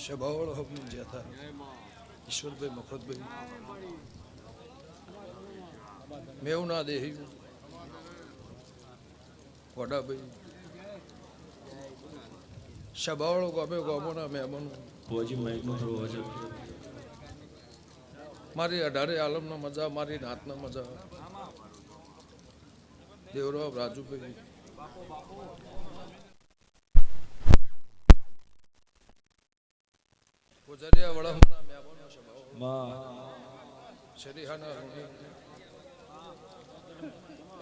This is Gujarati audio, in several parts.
સભાવળ હમનું જ્યાં ઈશ્વરભાઈ મફતભાઈ મેવના દેહી વડાભાઈ સભાવળો ગમે ગમોના મહેમાનો મારી અઢારે આલમના મજા મારી નાતના મજા દેવરાવ રાજુભાઈ પૂજારીયા વડામણા મહેમાનો સભાઓ માં શરીહાના રૂઢી.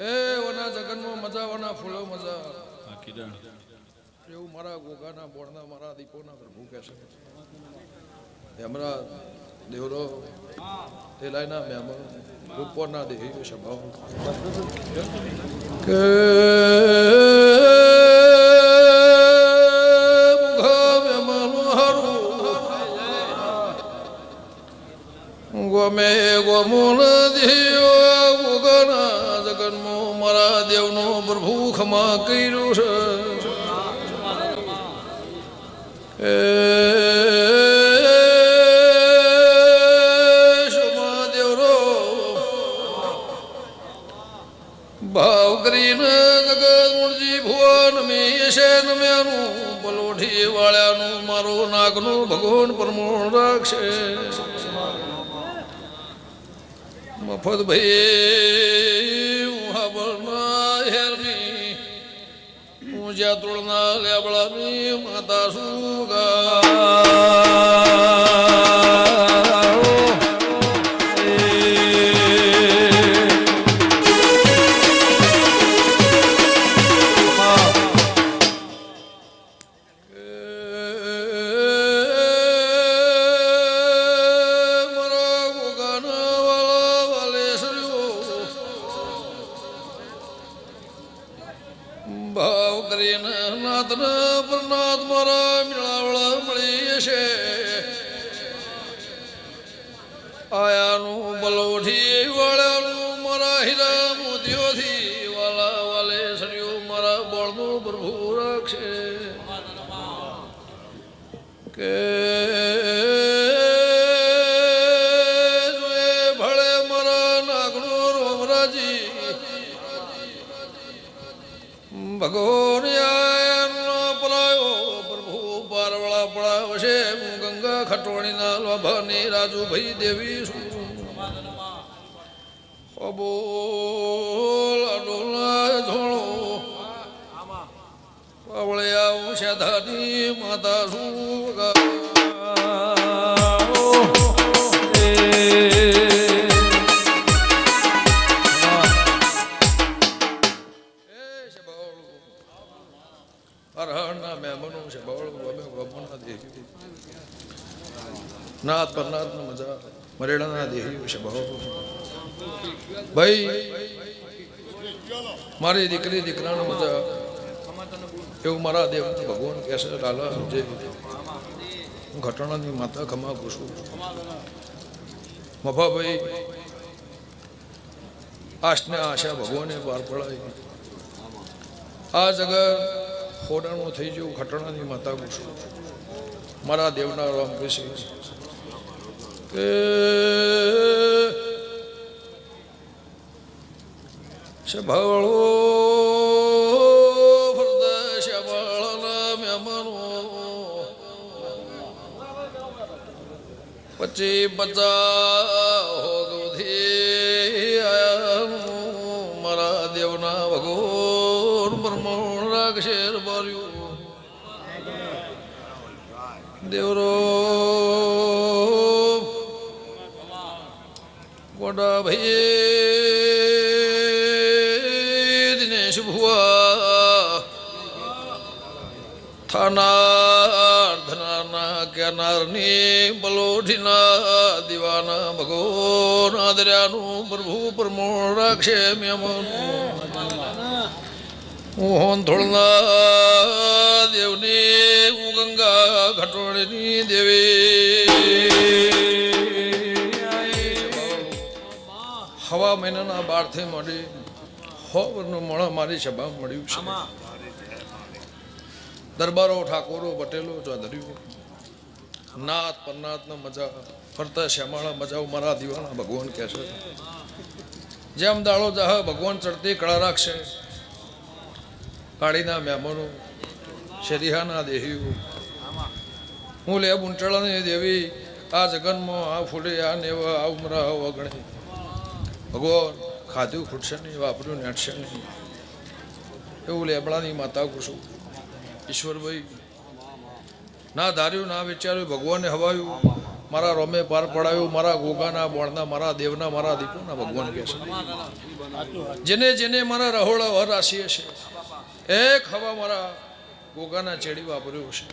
એ વના જગનમાં મજા વના ફૂલો મજા. એવું મારા ગોગાના બોળના મારા દીપોના પ્રભુ કહે છે. હેમરા દેવરો તેલાયના મહેમાન ઉપરના દેહી સ્વભાવ કે ખમા કર્યું છે. ભાવ કરીને જગતજી ભુવન મેશે નમ્યાનું પલોઠી વાળ્યાનું મારું નાગનું ભગવાન પરમોણ રાખશે. મફત ભાઈ હું હેરની હું જ્યાં તુળના લેબડાની માતા સુગા મારા કરીને પ્રનાથ મારા મિળાવળ મળી છે. આયાનું બલોઠી વાળાનું મારા હીરા મોતીઓથી વાલા વાલે સરિયો મારા બળનું પ્રભુ રાખશે. કે ભગવાન આયનો પરાયો પ્રભુ પારવળા પડાવશે હું ગંગા ખટોણીના લોભાની રાજુભાઈ દેવી છું. અબોલ અરહણના મહેમાનો છે મજા મરેડાના દેહી છે બહુ ભાઈ, મારી દીકરી, દીકરાનો મજા, એવું મારા દેવ ભગવાન કહે છે, લાલા, જે હું ઘટનાની માતા ખમા ઘૂસું મફાભાઈ આશને આશા ભગવાને પાર પડાય આ જગત ખોડાનું થઈ ગયું ખટણાની માતા ગુસ્સો મારા દેવના રામ કૃષ્ણ કે સભાળો પછી બચા હોગથી મારા દેવના ભગવાન પ્રમાણ રાખશે બાર્યું દેવરો ગોડા ભાઈ દિનેશ ભુવા થાનાર ધનારના કેનારની બલોઠીના દીવાના ભગવાન આદર્યાનું પ્રભુ પ્રમોણ રાખશે મેમનું હું દેવની હું ગંગા ઘટોળની દેવી. હવા મહિનાના બારથી મળી હો વર્ષનું મારી સભા મળ્યું છે. દરબારો ઠાકોરો પટેલો ચૌધરીઓ નાથ પરનાથના મજા ફરતા શ્યામાળા મજાઓ મારા દીવાના ભગવાન કહે છે. જેમ દાળો જાહ ભગવાન ચડતી કળા રાખશે કાળીના મહેમાનો શરીહાના દેહીઓ. હું લે બુંટાળાની દેવી, આ જગનમાં, આ ફૂલે, આ નેવા, આ ઉમરા વગણે. ભગવાન, ખાધું ખૂટશે નહીં, વાપર્યું નેટશે નહીં. એવું લેબડાની માતા કુશું ઈશ્વરભાઈ, ના ધાર્યું, ના વિચાર્યું ભગવાને હવાયું. મારા રોમે પાર પડાયું, મારા ગોગાના બોળના, મારા દેવના, મારા દીપોના ભગવાન કહે છે. જેને જેને મારા રહોળા વર રાશિએ છે, એક હવા મારા ગોગાના ચેડી વાપર્યું છે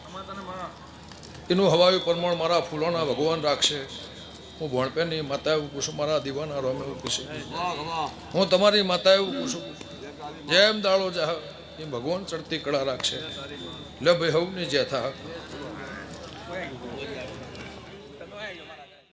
એનું હવાયું પ્રમાણ મારા ફૂલોના ભગવાન રાખશે. હું ભણપેની માતા એવું પૂછું, મારા દીવાના રોમે એવું હું તમારી માતા એવું પૂછું, જેમ દાળો જાહ એ ભગવાન ચડતી કળા રાખશે. લે ભાઈ હવની જે થા